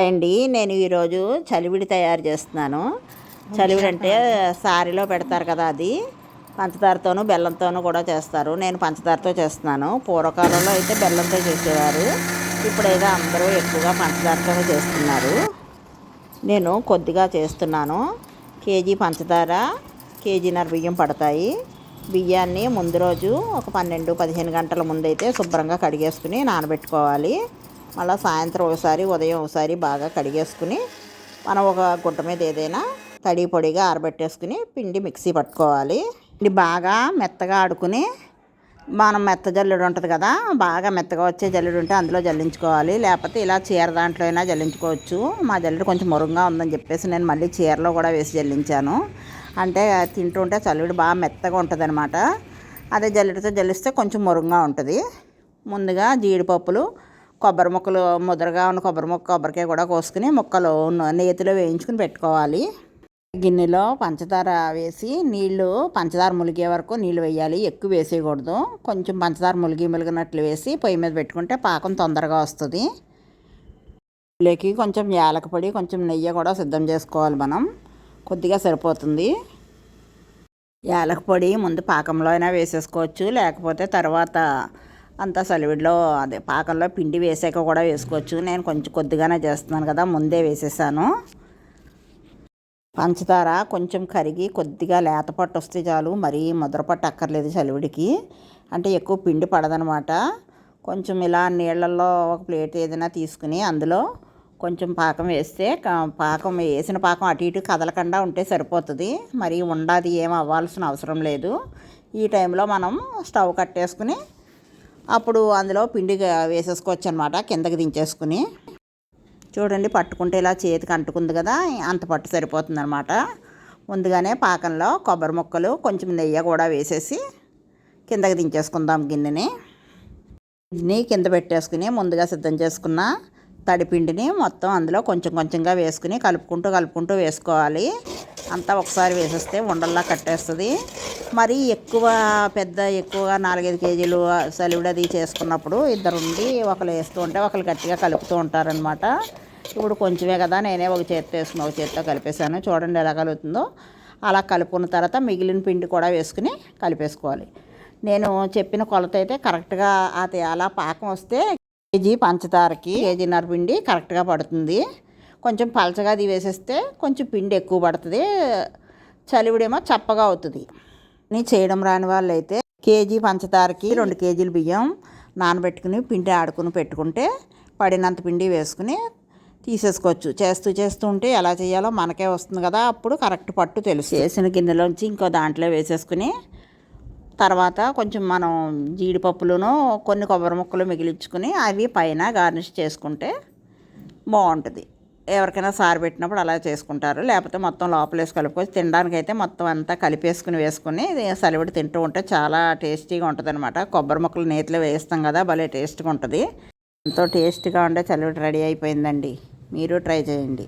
అండి నేను ఈరోజు చలివిడి తయారు చేస్తున్నాను. చలివిడి అంటే సారీలో పెడతారు కదా అది. పంచదారతోనూ బెల్లంతోనూ కూడా చేస్తారు. నేను పంచదారతో చేస్తున్నాను. పూర్వకాలంలో అయితే బెల్లంతో చేసేవారు. ఇప్పుడైతే అందరూ ఎక్కువగా పంచదారతోనే చేస్తున్నారు. నేను కొద్దిగా చేస్తున్నాను. కేజీ పంచదార కేజీన్నర బియ్యం పడతాయి. బియ్యాన్ని ముందు రోజు ఒక పన్నెండు పదిహేను గంటల ముందైతే శుభ్రంగా కడిగేసుకుని నానబెట్టుకోవాలి. మళ్ళీ సాయంత్రం ఒకసారి ఉదయం ఒకసారి బాగా కడిగేసుకుని మనం ఒక గుడ్డ మీద ఏదైనా తడి పొడిగా ఆరబెట్టేసుకుని పిండి మిక్సీ పట్టుకోవాలి. ఇది బాగా మెత్తగా ఆడుకుని మనం మెత్త జల్లుడు ఉంటుంది కదా బాగా మెత్తగా వచ్చే జల్లుడు ఉంటే అందులో జల్లించుకోవాలి. లేకపోతే ఇలా చీర దాంట్లో అయినా జల్లించుకోవచ్చు. మా జల్లుడు కొంచెం మురుగ్గా ఉందని చెప్పేసి నేను మళ్ళీ చీరలో కూడా వేసి జల్లించాను. అంటే తింటుంటే చల్లుడు బాగా మెత్తగా ఉంటుంది అనమాట అదే జల్లుడితో జల్లిస్తే కొంచెం మురుగ్గా ఉంటుంది. ముందుగా జీడిపప్పులు కొబ్బరి ముక్కలు ముద్రగా ఉన్న కొబ్బరి ముక్క కొబ్బరికాయ కూడా కోసుకుని ముక్కలు నేతిలో వేయించుకుని పెట్టుకోవాలి. గిన్నెలో పంచదార వేసి నీళ్ళు పంచదార ములిగే వరకు నీళ్ళు వేయాలి. ఎక్కువ వేసేయకూడదు. కొంచెం పంచదార ములిగి ములిగినట్లు వేసి పొయ్యి మీద పెట్టుకుంటే పాకం తొందరగా వస్తుంది. లేకి కొంచెం యాలకపొడి కొంచెం నెయ్యి కూడా సిద్ధం చేసుకోవాలి మనం. కొద్దిగా సరిపోతుంది. యాలకపొడి ముందు పాకంలో అయినా వేసేసుకోవచ్చు. లేకపోతే తర్వాత అంతా సలివిడిలో అదే పాకంలో పిండి వేసాక కూడా వేసుకోవచ్చు. నేను కొంచెం కొద్దిగానే చేస్తున్నాను కదా ముందే వేసేసాను. పంచదార కొంచెం కరిగి కొద్దిగా లేత పట్టు వస్తే చాలు మరీ ముద్ర పట్టు అక్కర్లేదు చలివిడికి అంటే ఎక్కువ పిండి పడదనమాట. కొంచెం ఇలా నీళ్ళల్లో ఒక ప్లేట్ ఏదైనా తీసుకుని అందులో కొంచెం పాకం వేస్తే పాకం వేసిన పాకం అటు ఇటు కదలకుండా ఉంటే సరిపోతుంది. మరి ఉండాది ఏం అవ్వాల్సిన అవసరం లేదు. ఈ టైంలో మనం స్టవ్ కట్టేసుకుని అప్పుడు అందులో పిండి వేసేసుకోవచ్చు అనమాట కిందకి దించేసుకుని. చూడండి పట్టుకుంటే ఇలా చేతికి అంటుకుంది కదా అంత పట్టు సరిపోతుంది అనమాట ముందుగానే పాకంలో కొబ్బరి ముక్కలు కొంచెం నెయ్యి కూడా వేసేసి కిందకి దించేసుకుందాం గిన్నెని. గిన్నె కింద పెట్టేసుకుని ముందుగా సిద్ధం చేసుకున్న తడిపిండిని మొత్తం అందులో కొంచెం కొంచెంగా వేసుకుని కలుపుకుంటూ కలుపుకుంటూ వేసుకోవాలి. అంతా ఒకసారి వేసేస్తే ఉండల్లా కట్టేస్తుంది. మరి ఎక్కువ పెద్ద ఎక్కువగా నాలుగైదు కేజీలు సలివిడి అది చేసుకున్నప్పుడు ఇద్దరు ఉండి ఒకరు వేస్తూ ఉంటే ఒకరు గట్టిగా కలుపుతూ ఉంటారనమాట ఇప్పుడు కొంచెమే కదా నేనే ఒక చేత్తో వేసుకుని ఒక చేత్తో కలిపేశాను. చూడండి ఎలా కలుగుతుందో. అలా కలుపుకున్న తర్వాత మిగిలిన పిండి కూడా వేసుకుని కలిపేసుకోవాలి. నేను చెప్పిన కొలత అయితే కరెక్ట్గా అది అలా పాకం వస్తే కేజీ పంచదారకి కేజీన్నర పిండి కరెక్ట్గా పడుతుంది. కొంచెం పలచగా అది వేసేస్తే కొంచెం పిండి ఎక్కువ పడుతుంది. చలివిడేమో చప్పగా అవుతుంది. చేయడం రాని వాళ్ళు అయితే కేజీ పంచదారకి రెండు కేజీలు బియ్యం నానబెట్టుకుని పిండి ఆడుకుని పెట్టుకుంటే పడినంత పిండి వేసుకుని తీసేసుకోవచ్చు. చేస్తూ చేస్తూ ఉంటే ఎలా చేయాలో మనకే వస్తుంది కదా అప్పుడు కరెక్ట్ పట్టు తెలుసు వేసిన గిన్నెలోంచి ఇంకో దాంట్లో వేసేసుకుని తర్వాత కొంచెం మనం జీడిపప్పులను కొన్ని కొబ్బరి ముక్కలు మిగిలించుకుని అవి పైన గార్నిష్ చేసుకుంటే బాగుంటుంది. ఎవరికైనా సారు పెట్టినప్పుడు అలా చేసుకుంటారు. లేకపోతే మొత్తం లోపలేసి వేసి తినడానికి అయితే మొత్తం అంతా కలిపేసుకుని వేసుకుని సలివిడి తింటూ ఉంటే చాలా టేస్టీగా ఉంటుంది అనమాట కొబ్బరి ముక్కలు నేతిలో వేస్తాం కదా భలే టేస్ట్గా ఉంటుంది. ఎంతో టేస్ట్గా ఉండే చలివిడి రెడీ అయిపోయిందండి. మీరు ట్రై చేయండి.